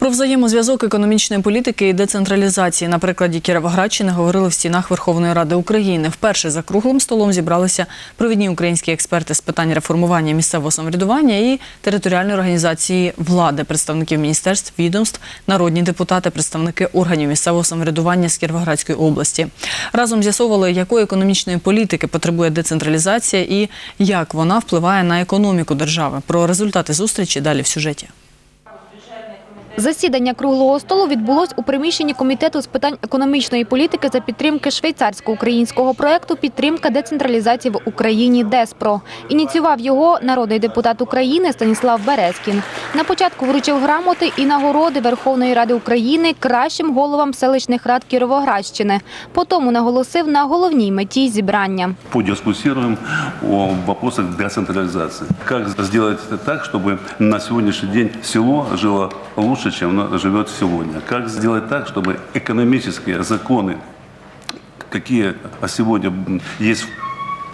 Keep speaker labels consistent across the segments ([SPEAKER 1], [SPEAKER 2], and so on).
[SPEAKER 1] Про взаємозв'язок економічної політики і децентралізації на прикладі Кіровоградщини говорили в стінах Верховної Ради України. Вперше за круглим столом зібралися провідні українські експерти з питань реформування місцевого самоврядування і територіальної організації влади, представників міністерств, відомств, народні депутати, представники органів місцевого самоврядування з Кіровоградської області. Разом з'ясовували, якої економічної політики потребує децентралізація і як вона впливає на економіку держави. Про результати зустрічі далі в сюжеті.
[SPEAKER 2] Засідання круглого столу відбулось у приміщенні комітету з питань економічної політики за підтримки швейцарсько-українського проекту Підтримка децентралізації в Україні ДЕСПРО. Ініціював його народний депутат України Станіслав Березкін. На початку вручив грамоти і нагороди Верховної Ради України кращим головам селищних рад Кіровоградщини. Потім наголосив на головній меті зібрання.
[SPEAKER 3] подискуссируем о вопросах децентрализации. Как сделать это так, чтобы на сегодняшний день село жило лучше, чем оно живет сегодня? Как сделать так, чтобы экономические законы, какие сегодня есть в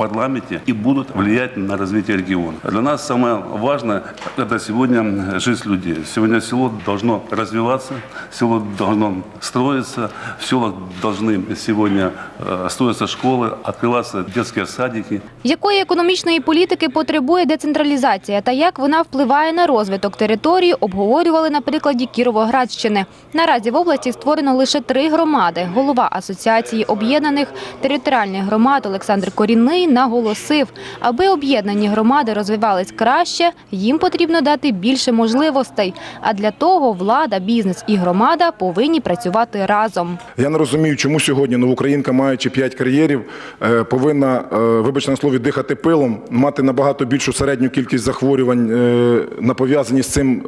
[SPEAKER 3] парламенте, и будут влиять на развитие региона. Для нас самое важное – это сегодня жизнь людей. Сегодня село должно развиваться, село должно строиться, в селах должны сегодня э, строиться школы, открываться детские садики.
[SPEAKER 2] Якої економічної політики потребує децентралізація та як вона впливає на розвиток території, обговорювали на прикладі Кіровоградщини. Наразі в області створено лише три громади. Голова Асоціації об'єднаних територіальних громад Олександр Корінний наголосив, аби об'єднані громади розвивались краще, їм потрібно дати більше можливостей. А для того влада, бізнес і громада повинні працювати разом.
[SPEAKER 4] Я не розумію, чому сьогодні новоукраїнка, маючи 5 кар'єрів, е, повинна, е, вибачте на слові, дихати пилом, мати набагато більшу середню кількість захворювань е, на пов'язані з цим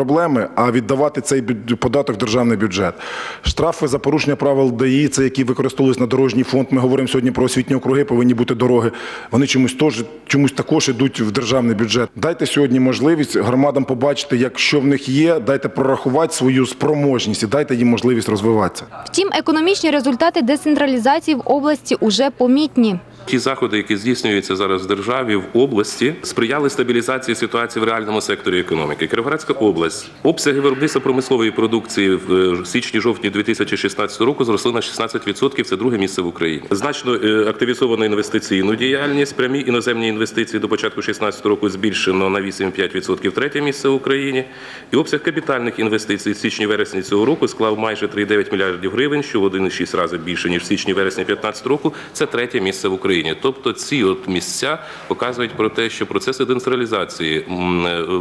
[SPEAKER 4] проблеми, а віддавати цей податок в державний бюджет. Штрафи за порушення правил ДАІ, це які використовуються на дорожній фонд. Ми говоримо сьогодні про освітні округи, повинні бути дороги. Вони чомусь теж чомусь також ідуть в державний бюджет. Дайте сьогодні можливість громадам побачити, як що в них є. Дайте прорахувати свою спроможність і дайте їм можливість розвиватися.
[SPEAKER 2] Втім, економічні результати децентралізації в області уже помітні.
[SPEAKER 5] Ті заходи, які здійснюються зараз в державі в області, сприяли стабілізації ситуації в реальному секторі економіки. Кіровоградська область обсяги виробництва промислової продукції в е, січні-жовтні 2016 року зросли на 16%. Це друге місце в Україні. Значно е, активізовано інвестиційну діяльність. Прямі іноземні інвестиції до початку 2016 року збільшено на 8,5%. Третє місце в Україні. І обсяг капітальних інвестицій в січні-вересні цього року склав майже 3,9 мільярдів гривень, що в 1,6 рази більше ніж в січні-вересні 2015 року. Це третє місце в Україні. Тобто ці от місця показують про те, що процеси децентралізації, е,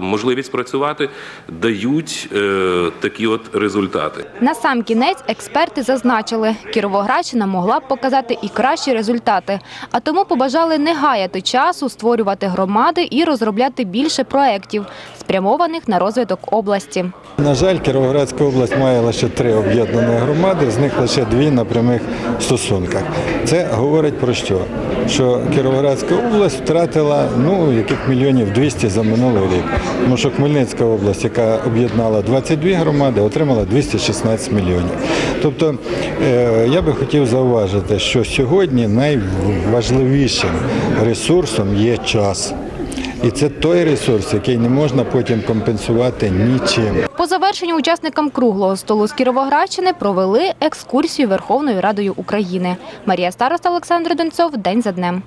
[SPEAKER 5] можливість працювати дають е, такі от результати.
[SPEAKER 2] На сам кінець експерти зазначили, Кіровоградщина могла б показати і кращі результати, а тому побажали не гаяти часу, створювати громади і розробляти більше проєктів, спрямованих на розвиток області.
[SPEAKER 6] На жаль, Кіровоградська область має лише три об'єднані громади, з них лише дві на прямих стосунках. Це говорить про що? Що Кіровоградська область втратила ну, яких мільйонів 200 за минулий рік. Тому що Хмельницька область, яка об'єднала 22 громади, отримала 216 мільйонів. Тобто е, я би хотів зауважити, що сьогодні найважливішим ресурсом є час. І це той ресурс, який не можна потім компенсувати нічим.
[SPEAKER 2] По завершенню учасникам круглого столу з Кіровоградщини провели екскурсію Верховною Радою України. Марія Староста, Олександр Донцов. День за днем.